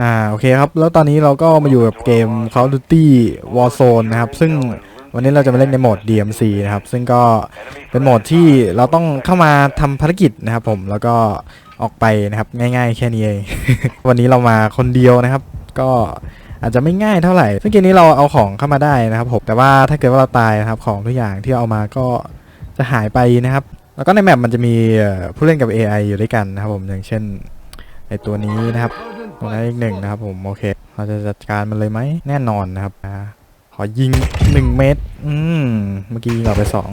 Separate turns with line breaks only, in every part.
อ่าโอเคครับ แล้วตอนนี้เราก็มาอยู่กับเกม Call of Duty Warzone นะครับ ซึ่งวันนี้เราจะมาเล่นในโหมด DMC นะครับ ซึ่งก็เป็นโหมดที่เราต้องเข้ามาทำภารกิจนะครับผมแล้วก็ออกไปนะครับง่ายๆ แค่นี้เอง วันนี้เรามาคนเดียวนะครับ ก็อาจจะไม่ง่ายเท่าไหร่ ซึ่งเกมนี้เราเอาของเข้ามาได้นะครับผมแต่ว่าถ้าเกิดว่าเราตายนะครับของทุกอย่างที่เอามาก็จะหายไปนะครับ แล้วก็ในแมปมันจะมีผู้เล่นกับ AI อยู่ด้วยกันนะครับผมอย่างเช่นไอตัวนี้นะครับ ตรงนั้นอีกหนึ่งนะครับผมโอเค เราจะจัดการมันเลยไหมแน่นอนนะครับอ่าขอยิงหนึ่งเมตรอืมเมื่อกี้ยิงออกไปสอง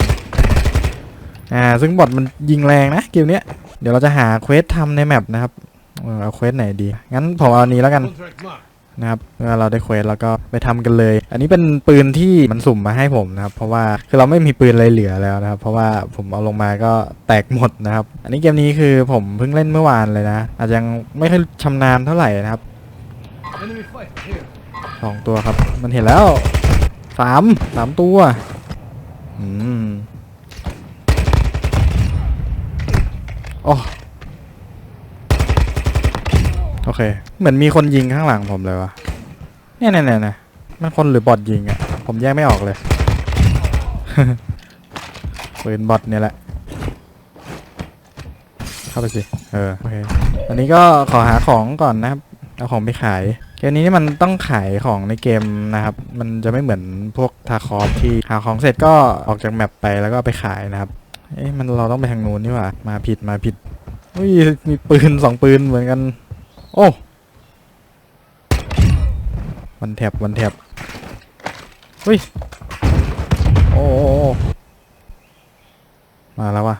อ่าซึ่งบอทมันยิงแรงนะเกมเนี้ยเดี๋ยวเราจะหาเควสทำในแมปนะครับเอาเควสไหนดี งั้นผมเอาอันนี้แล้วกัน นะครับเมื่อเราได้เควสแล้วก็ไปทำกันเลย อันนี้เป็นปืนที่มันสุ่มมาให้ผมนะครับ เพราะว่าคือเราไม่มีปืนอะไรเหลือแล้วนะครับ เพราะว่าผมเอาลงมาก็แตกหมดนะครับ อันนี้เกมนี้คือผมเพิ่งเล่นเมื่อวานเลยนะ อาจจะยังไม่ค่อยชำนาญเท่าไหร่นะครับสองตัวครับ มันเห็นแล้วสามสามตัวอืมโอ้ โอเค เหมือนมีคนยิงข้างหลังผมเลยวะเนี่ยเนี่ยเนี่ยเนี่ยมันคนหรือบอทยิงอะ่ะผมแยกไม่ออกเลยปืนบอทเนี่ยแหละ เข้าไปสิ เออ โอเค อันนี้ก็ขอหาของก่อนนะครับ เอาของไปขาย เกมนี้นี่มันต้องขายของในเกมนะครับ มันจะไม่เหมือนพวกทาคอฟที่หาของเสร็จก็ออกจากแมปไปแล้วก็ไปขายนะครับ เอ๊ะมันเราต้องไปทางนู้นนี่หว่า มาผิดมาผิดอุ้ยมีปืนสองปืนเหมือนกัน อ้วันแถบวันแถบอุ้ยโอ้โอโอ้มาแล้ววะ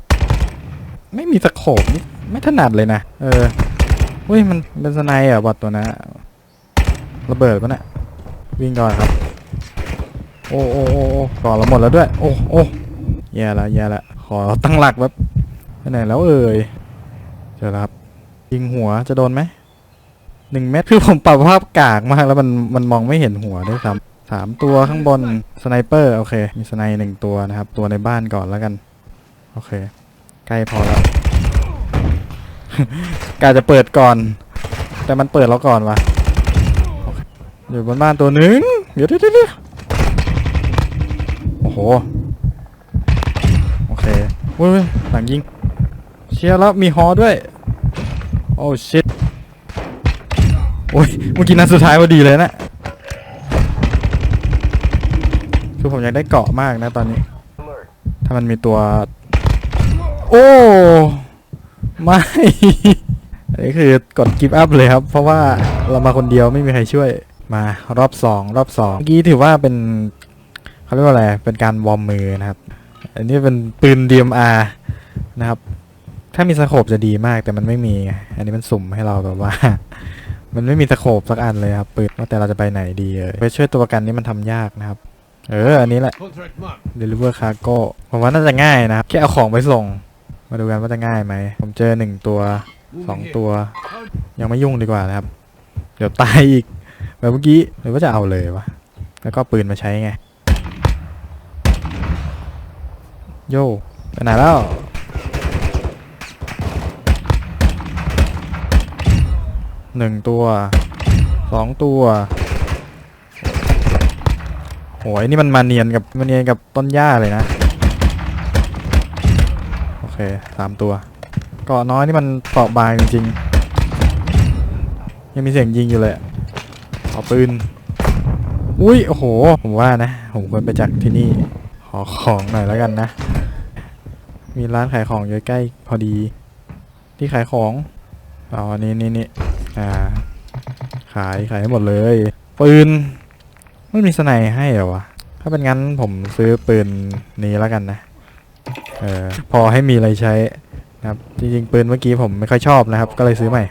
ไม่มีสโคปนี่ไม่ถนัดเลยนะ เอออุ้ย มันเป็นสไนด์เหรอะบอทตัวนะระเบิดปะเนี่ยวิ่งก่อนครับโอ้โอ้โอ้โอ้ก่อนเราหมดแล้วด้วย โอ้โอ้แย่ละแย่ละขอตั้งหลักแบบไปไหนแล้วเอ่ยเจอแล้วครับยิงหัวจะโดนไหม หนึ่งเม็ดคือผมปรับภาพกากมากแล้วมันมันมองไม่เห็นหัวด้วยซ้ำสามตัวข้างบนสไนเปอร์โอเค มีสไนหนึ่งตัวนะครับ ตัวในบ้านก่อนแล้วกัน โอเค ใกล้พอแล้วกาจะเปิดก่อน แต่มันเปิดเราก่อนวะอยู่บนบ้านตัวหนึ่งเดี๋ยวเดี๋ยวเดี๋ยวเดี๋ยวโอ้โห โอเคเว้ยเว้ยหลังยิง เชียร์แล้วมีฮอด้วย โอ้ชิต โอ้ยเมื่อกี้นัดสุดท้ายพอดีเลยนะคือผมอยากได้เกาะมากนะตอนนี้ ถ้ามันมีตัว โอ้ ไม่ อันนี้คือกดกิฟต์อัพเลยครับ เพราะว่าเรามาคนเดียวไม่มีใครช่วย มารอบสองรอบสองเมื่อกี้ถือว่าเป็นเขาเรียกว่าอะไร เป็นการวอร์มมือนะครับ อันนี้เป็นปืน DMR นะครับ ถ้ามีสโคปจะดีมากแต่มันไม่มี อันนี้มันสุ่มให้เราแบบว่า มันไม่มีสโคปสักอันเลยครับปืนว่าแต่เราจะไปไหนดีเอ่ยไปช่วยตัวประกันนี่มันทำยากนะครับ เออ อันนี้แหละ
Contract mark.
Deliver Cargo ผมว่าน่าจะง่ายนะครับ แค่เอาของไปส่ง มาดูกันว่าจะง่ายไหม ผมเจอหนึ่งตัวสองตัว ยังไม่ยุ่งดีกว่านะครับ เดี๋ยวตายอีกแบบเมื่อกี้หรือว่าจะเอาเลยวะ แล้วก็ปืนมาใช้ไง โย่ไปไหนแล้ว หนึ่งตัวสองตัวโหยนี่มันมาเนียนกับมาเนียนกับต้นหญ้าเลยนะ โอเคสามตัวเกาะน้อยนี่มันเปราะบางจริงๆ ยังมีเสียงยิงอยู่เลยอะขอปืน อุ้ยโอ้โห ผมว่านะ ผมควรไปจากที่นี่ ขอของหน่อยแล้วกันนะ มีร้านขายของอยู่ใกล้พอดี ที่ขายของอ๋อนี่นี่นี่ อ่า ขายขายให้หมดเลยปืนไม่มีสไนให้เหรอวะถ้าเป็นงั้นผมซื้อปืนนี้แล้วกันนะเออพอให้มีอะไรใช้นะครับจริงๆปืนเมื่อกี้ผมไม่ค่อยชอบนะครับ ก็เลยซื้อใหม่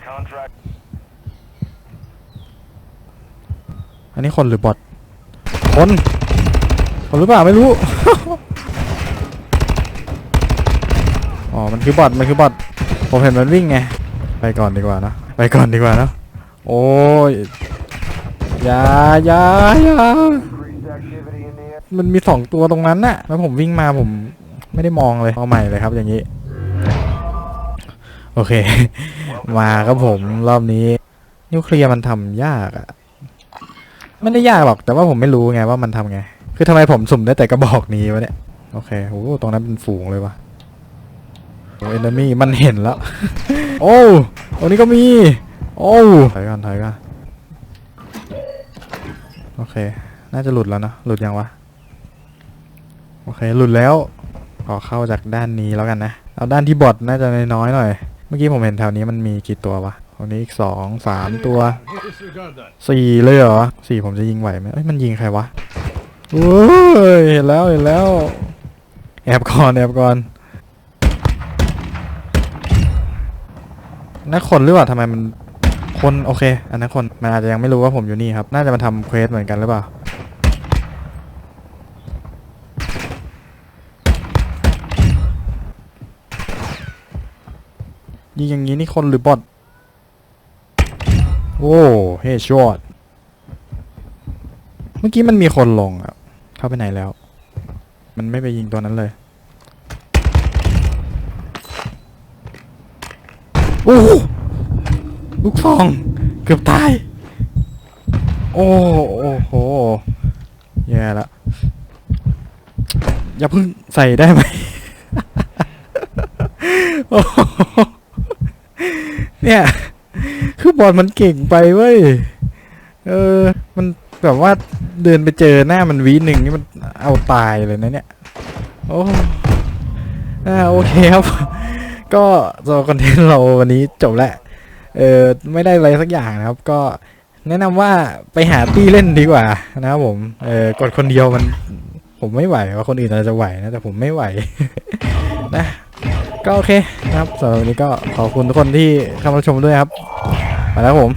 อันนี้คนหรือบอทคนคนหรือเปล่าไม่รู้ อ๋อ มันคือบอทมันคือบอทผมเห็นมันวิ่งไง ไปก่อนดีกว่านะ ไปก่อนดีกว่าเนอะโอ้ยอย่าอย่าอย่ามันมีสองตัวตรงนั้นน่ะ แล้วผมวิ่งมาผมไม่ได้มองเลยเอาใหม่เลยครับอย่างนี้ โอเค มาครับผมรอบนี้ นิวเคลียร์มันทำยากอะไม่ได้ยากหรอกแต่ว่าผมไม่รู้ไงว่ามันทำไง คือทำไมผมสุ่มได้แต่กระบอกนี้วะเนี่ย โอเคโอ้โหตรงนั้นเป็นฝูงเลยวะโอ้เอนเมี่มันเห็นแล้ว โอ้ตรงนี้ก็มี โอ้ถอยก่อนถอยก่อนโอเค น่าจะหลุดแล้วนะ หลุดยังวะ โอเค หลุดแล้ว ขอเข้าจากด้านนี้แล้วกันนะ เอาด้านที่บอดน่าจะน้อยหน่อย เมื่อกี้ผมเห็นแถวนี้มันมีกี่ตัววะตรงนี้อีกสองสามตัวสี่เลยเหรอสี่ผมจะยิงไหวไหมเอ้ยมันยิงใครวะโอ้ยเห็นแล้วเห็นแล้ว แอบก่อนแอบก่อน นั่นคนหรือเปล่าทำไมมันคนโอเค อันนั้นคนมันอาจจะยังไม่รู้ว่าผมอยู่นี่ครับ น่าจะมาทำเควสเหมือนกันหรือเปล่ายิงอย่างนี้นี่คนหรือบอทโอ้เฮชอตเมื่อกี้มันมีคนลงอะเข้าไปไหนแล้ว มันไม่ไปยิงตัวนั้นเลย โอ้ลูกซอง เกือบตาย โอ้โอ้โหแย่ละ อย่าเพิ่งใส่ได้ไหม เนี่ย คือบอลมันเก่งไปเว้ย เออ มันแบบว่าเดินไปเจอหน้ามันวีหนึ่งนี่มันเอาตายเลยนะเนี่ย โอ้อ่าโอเคครับ ก็สำหรับคอนเทนต์เราวันนี้จบแล้วเออไม่ได้อะไรสักอย่างนะครับ ก็แนะนำว่าไปหาตี้เล่นดีกว่านะครับผมเออกดคนเดียวมัน ผมไม่ไหวว่าคนอื่นอาจจะไหวนะแต่ผมไม่ไหวนะ ก็โอเคนะครับสำหรับวันนี้ก็ขอบคุณทุกคนที่เข้ามาชมด้วยครับไปแล้วผม